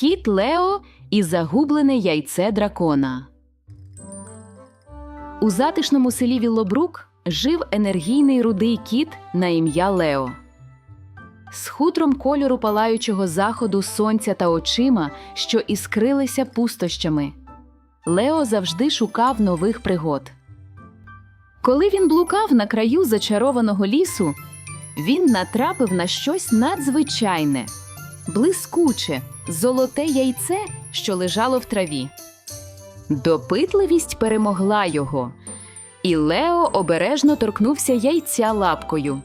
Кіт Лео і загублене яйце дракона. У затишному селі Віллобрук жив енергійний рудий кіт на ім'я Лео. З хутром кольору палаючого заходу сонця та очима, що іскрилися пустощами. Лео завжди шукав нових пригод. Коли він блукав на краю зачарованого лісу, він натрапив на щось надзвичайне, блискуче, золоте яйце, що лежало в траві. Допитливість перемогла його, і Лео обережно торкнувся яйця лапкою.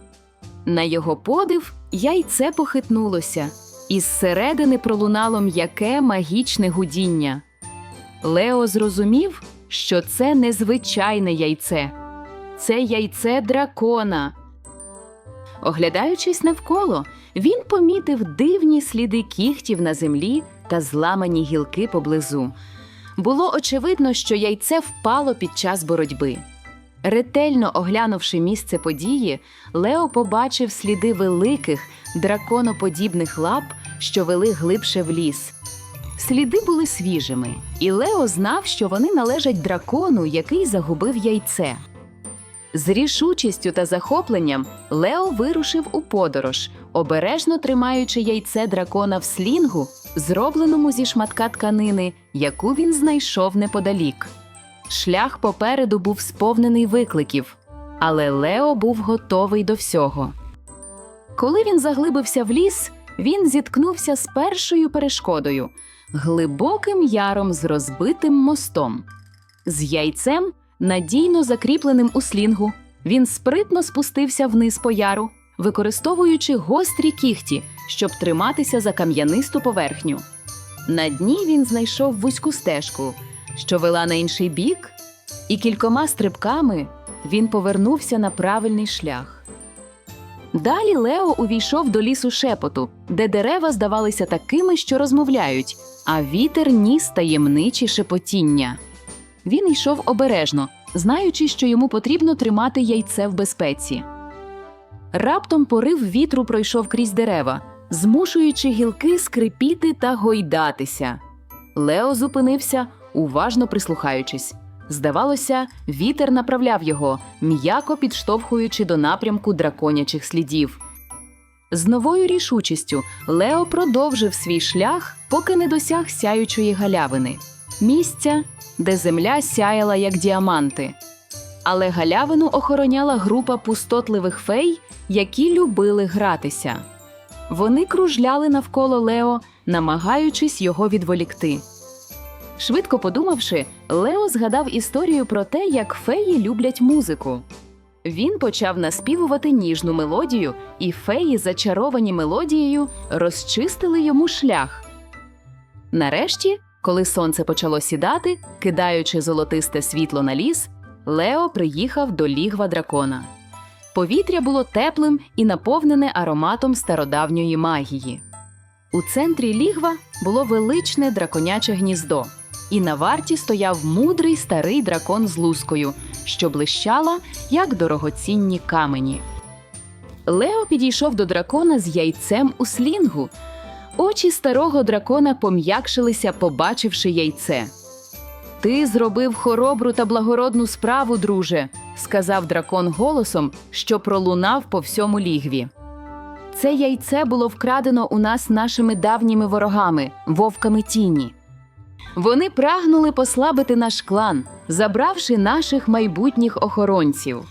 На його подив яйце похитнулося, і зсередини пролунало м'яке магічне гудіння. Лео зрозумів, що це незвичайне яйце, це яйце дракона. Оглядаючись навколо, він помітив дивні сліди кігтів на землі та зламані гілки поблизу. Було очевидно, що яйце впало під час боротьби. Ретельно оглянувши місце події, Лео побачив сліди великих драконоподібних лап, що вели глибше в ліс. Сліди були свіжими, і Лео знав, що вони належать дракону, який загубив яйце. З рішучістю та захопленням Лео вирушив у подорож, обережно тримаючи яйце дракона в слінгу, зробленому зі шматка тканини, яку він знайшов неподалік. Шлях попереду був сповнений викликів, але Лео був готовий до всього. Коли він заглибився в ліс, він зіткнувся з першою перешкодою глибоким яром з розбитим мостом. З яйцем, надійно закріпленим у слінгу, він спритно спустився вниз по яру, використовуючи гострі кігті, щоб триматися за кам'янисту поверхню. На дні він знайшов вузьку стежку, що вела на інший бік, і кількома стрибками він повернувся на правильний шлях. Далі Лео увійшов до лісу шепоту, де дерева здавалися такими, що розмовляють, а вітер ніс таємничі шепотіння. Він йшов обережно, знаючи, що йому потрібно тримати яйце в безпеці. Раптом порив вітру пройшов крізь дерева, змушуючи гілки скрипіти та гойдатися. Лео зупинився, уважно прислухаючись. Здавалося, вітер направляв його, м'яко підштовхуючи до напрямку драконячих слідів. З новою рішучістю Лео продовжив свій шлях, поки не досяг сяючої галявини місця, де земля сяяла як діаманти. Але галявину охороняла група пустотливих фей, які любили гратися. Вони кружляли навколо Лео, намагаючись його відволікти. Швидко подумавши, Лео згадав історію про те, як феї люблять музику. Він почав наспівувати ніжну мелодію, і феї, зачаровані мелодією, розчистили йому шлях. Нарешті, коли сонце почало сідати, кидаючи золотисте світло на ліс, Лео приїхав до лігва дракона. Повітря було теплим і наповнене ароматом стародавньої магії. У центрі лігва було величне драконяче гніздо, і на варті стояв мудрий старий дракон з лускою, що блищала, як дорогоцінні камені. Лео підійшов до дракона з яйцем у слінгу. Очі старого дракона пом'якшилися, побачивши яйце. Ти зробив хоробру та благородну справу, друже, сказав дракон голосом, що пролунав по всьому лігві. Це яйце було вкрадено у нас нашими давніми ворогами, вовками тіні. Вони прагнули послабити наш клан, забравши наших майбутніх охоронців.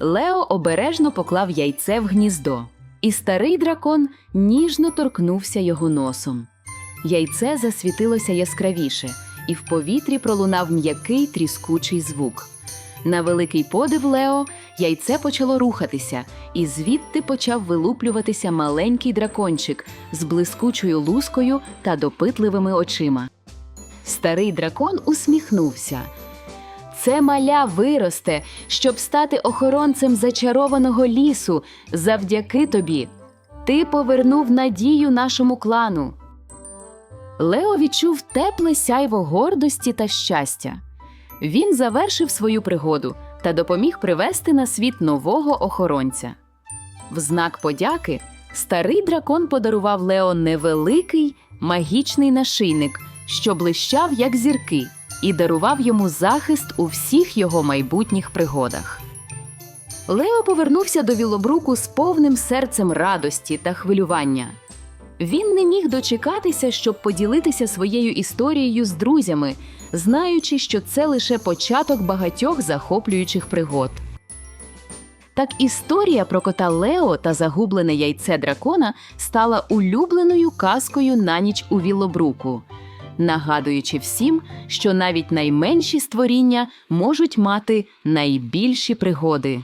Лео обережно поклав яйце в гніздо, і старий дракон ніжно торкнувся його носом. Яйце засвітилося яскравіше, і в повітрі пролунав м'який тріскучий звук. На великий подив Лео яйце почало рухатися, і звідти почав вилуплюватися маленький дракончик з блискучою лускою та допитливими очима. Старий дракон усміхнувся. Це маля виросте, щоб стати охоронцем зачарованого лісу завдяки тобі. Ти повернув надію нашому клану. Лео відчув тепле сяйво гордості та щастя. Він завершив свою пригоду та допоміг привести на світ нового охоронця. В знак подяки старий дракон подарував Лео невеликий, магічний нашийник, що блищав як зірки, і дарував йому захист у всіх його майбутніх пригодах. Лео повернувся до Вілобруку з повним серцем радості та хвилювання. Він не міг дочекатися, щоб поділитися своєю історією з друзями, знаючи, що це лише початок багатьох захоплюючих пригод. Так історія про кота Лео та загублене яйце дракона стала улюбленою казкою на ніч у Вілобруку, нагадуючи всім, що навіть найменші створіння можуть мати найбільші пригоди.